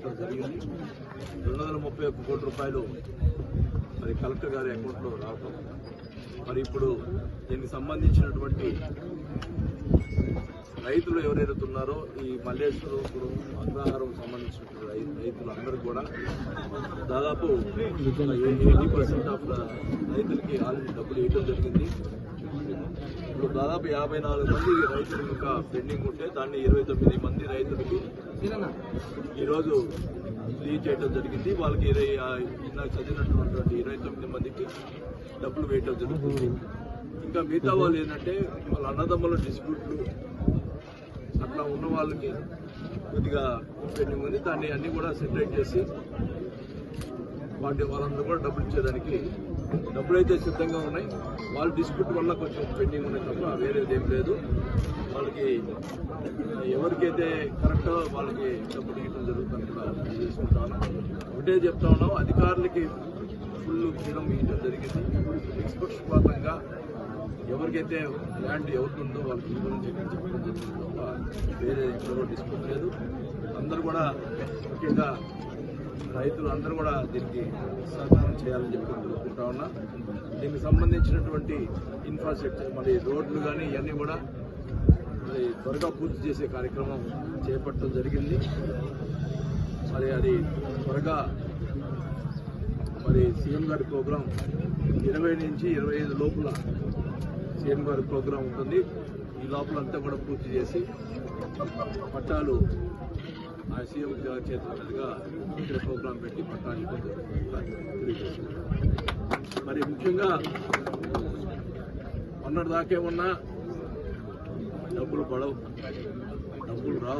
ఇక్కడ జరిగింది. రెండు వందల ముప్పై ఒక్క కోటి రూపాయలు మరి కలెక్టర్ గారి అకౌంట్లో రావటం. మరి ఇప్పుడు దీనికి సంబంధించినటువంటి రైతులు ఎవరైతే ఉన్నారో ఈ మల్లేశ్వరం అగ్రహారం సంబంధించినటువంటి రైతులు అందరూ కూడా దాదాపు ఎయిటీ పర్సెంట్ ఆఫ్ రైతులకి ఆల్రెడీ డబ్బులు వేయడం జరిగింది. ఇప్పుడు దాదాపు యాభై నాలుగు మంది రైతుల యొక్క పెండింగ్ ఉంటే దాన్ని ఇరవై తొమ్మిది మంది రైతులకి ఈరోజు రిలీజ్ చేయడం జరిగింది. వాళ్ళకి ఇరవై ఆ, ఇందాక చదివినటువంటి ఇరవై తొమ్మిది మందికి డబ్బులు వేయటం జరుగుతుంది. ఇంకా మిగతా వాళ్ళు ఏంటంటే వాళ్ళ అన్నదమ్ముల డిస్ప్యూట్లు అట్లా ఉన్న వాళ్ళకి కొద్దిగా పెండింగ్ ఉంది. దాన్ని అన్నీ కూడా సెపరేట్ చేసి వాటి వాళ్ళందరూ కూడా డబ్బులు ఇచ్చేదానికి డబ్బులు అయితే సిద్ధంగా ఉన్నాయి. వాళ్ళ డిస్ప్యూట్ వల్ల కొంచెం పెండింగ్ ఉన్నాయి తప్ప వేరేది ఏం లేదు. వాళ్ళకి ఎవరికైతే కరెక్టో వాళ్ళకి డబ్బులు ఇవ్వడం జరుగుతుంది కూడా చేసుకుంటాను ఒకటే చెప్తా ఉన్నాం అధికారులకి ఫుల్ ఫ్రీడమ్ ఇవ్వడం జరిగింది. నిష్పక్షపాతంగా ఎవరికైతే ల్యాండ్ ఎవరికి వాళ్ళకి ఇవ్వడం చెప్పడం తప్ప వేరే ఎవరో డిస్ప్యూట్ లేదు. అందరూ కూడా ముఖ్యంగా రైతులు అందరూ కూడా దీనికి సహకారం చేయాలని చెప్పి కోరుకుంటా ఉన్నా. దీనికి సంబంధించినటువంటి ఇన్ఫ్రాస్ట్రక్చర్ మరి రోడ్లు కానీ ఇవన్నీ కూడా మరి త్వరగా పూర్తి చేసే కార్యక్రమం చేపట్టడం జరిగింది. మరి అది త్వరగా మరి సీఎం గారి ప్రోగ్రాం ఇరవై నుంచి ఇరవై ఐదు లోపల సీఎం గారి ప్రోగ్రాం ఉంటుంది. ఈ లోపల అంతా కూడా పూర్తి చేసి పట్టాలు ఆ సీఎం గారి ఇక్కడ ప్రోగ్రాం పెట్టి పట్టాలు మరి ముఖ్యంగా మొన్నటి దాకేమన్నా డబ్బులు పడవు డబ్బులు రావు.